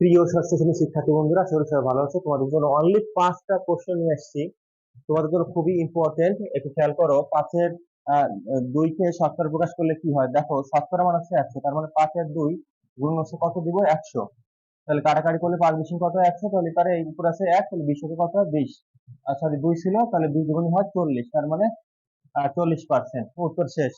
প্রিয় ষষ্ঠ শ্রেণির শিক্ষার্থী বন্ধুরা সবাই সবাই ভালো আছে? তোমাদের জন্য অনলি পাঁচটা কোশ্চেন নিয়ে এসেছি তোমাদের জন্য খুবই ইম্পর্টেন্ট একটু খেয়াল করো, পাঁচের দুইকে শতকরা প্রকাশ করলে কি হয়? দেখো শতকরা মানে হচ্ছে একশো, তার মানে পাঁচের দুই গুণ হচ্ছে কত দিব? একশো। তাহলে কাটাকাটি করলে পাঁচ বিশ কত? একশো। তাহলে তার এই উপর আছে এক, তাহলে বিশ কত? বিশ। সরি, দুই ছিল, তাহলে দুই দুগুণ হয় চল্লিশ, তার মানে চল্লিশ পার্সেন্ট উত্তর শেষ।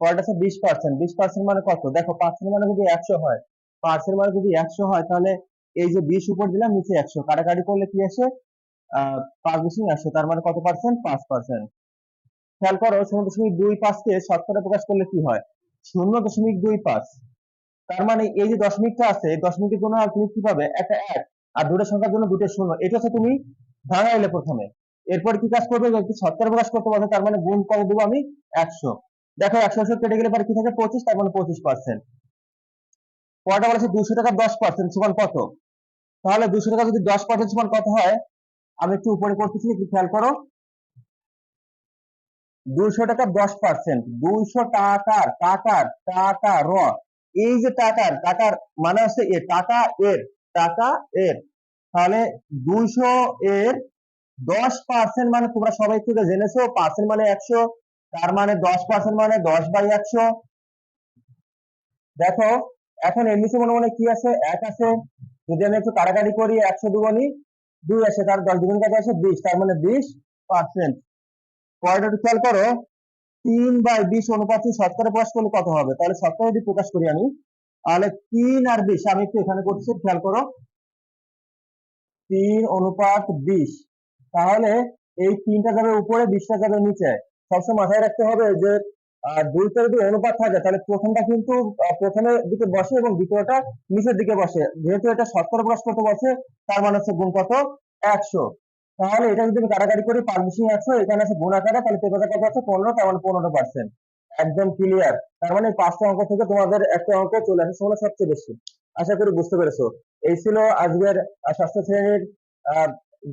পরেরটা আছে বিশ পার্সেন্ট বিশ পার্সেন্ট মানে কত? দেখো পার্সেন্ট মানে যদি একশো হয় পার্সেন্ট মানে যদি একশো হয়, তাহলে এই যে বিশ উপর দিলাম, নিচে একশো। কাটাকাটি করলে কি আসে? পাঁচ দশমিক একশো, তার মানে কত পার্সেন্ট পাঁচ পার্সেন্ট খেয়াল করো, শূন্য দশমিক দুই পাঁচকে শতকরা প্রকাশ করলে কি হয়? শূন্য দশমিক দুই পাঁচ। তার মানে এই যে দশমিকটা আছে, এই দশমিকের জন্য তুমি কি পাবে? একটা এক। আর দুটো সংখ্যার জন্য দুটো শূন্য। এটা হচ্ছে তুমি ভাঙাইলে প্রথমে। এরপর কি কাজ করবে? যদি শতকরা প্রকাশ করতে পারবে তার মানে গুণ কত দেবো আমি একশো। দেখো, একশো একশো কেটে গেলে পরে কি থাকে? পঁচিশ, তার মানে পঁচিশ পার্সেন্ট পরটা বলেছে দুশো টাকা দশ পার্সেন্ট সমান কত? তাহলে দুশো টাকা যদি দশ পার্সেন্ট সমান কত হয়? আমি একটু উপরে করতেছি, একটু খেয়াল করো। দুইশো টাকা দশ পার্সেন্ট দুইশো টাকার টাকার টাকা র। এই যে টাকার টাকার মানে হচ্ছে এ টাকা এর টাকা এর। তাহলে দুইশো এর দশ পার্সেন্ট মানে তোমরা সবাই থেকে জেনেছো পার্সেন্ট মানে একশো, তার মানে দশ পার্সেন্ট মানে দশ বাই একশো। দেখো এখন এর নিচে মনে মনে কি আছে? এক আছে। যদি আমি একটু কাটাকাটি করি, একশো দুগুণি দুই আসে, তার দশ দুগুণ কাছে আসে? বিশ, তার মানে বিশ পার্সেন্ট একটু খেয়াল করো, তিন বাই বিশ অনুপাতে শতকরা প্রকাশ করলে কত হবে? তাহলে শতকরা যদি প্রকাশ করি আমি, তাহলে তিন আর বিশ, আমি একটু এখানে করছি, খেয়াল করো। তিন অনুপাত বিশ। তাহলে এই তিনটা যাবে উপরে, বিশটা যাবে নিচে। সবসময় মাথায় রাখতে হবে যে আহ, দুইটা যদি অনুপাত থাকে তাহলে প্রথমটা কিন্তু প্রথমের দিকে বসে এবং দ্বিতীয়টা নিচের দিকে বসে। যেহেতু এটা শতকরা প্রকাশ করতে বসে তার মানে হচ্ছে গুণ কত? একশো। তাহলে এটা যদি আমি কাটাকাটি করি বিশ একশো এখানে আছে গুণ আকারে তাহলে পেপারটা কত আছে পনেরো তার মানে পনেরো পার্সেন্ট একদম ক্লিয়ার তার মানে পাঁচটা অঙ্ক থেকে তোমাদের একটা অঙ্ক চলে আসে সেগুলো সবচেয়ে বেশি। আশা করি বুঝতে পেরেছ। এই ছিল আজকের ষষ্ঠ শ্রেণির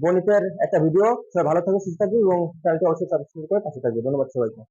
গণিতের একটা ভিডিও সবাই ভালো থাকবে সুস্থ থাকবে এবং চ্যানেলটি অবশ্যই সাবস্ক্রাইব করে পাশে থাকবে। ধন্যবাদ সবাইকে।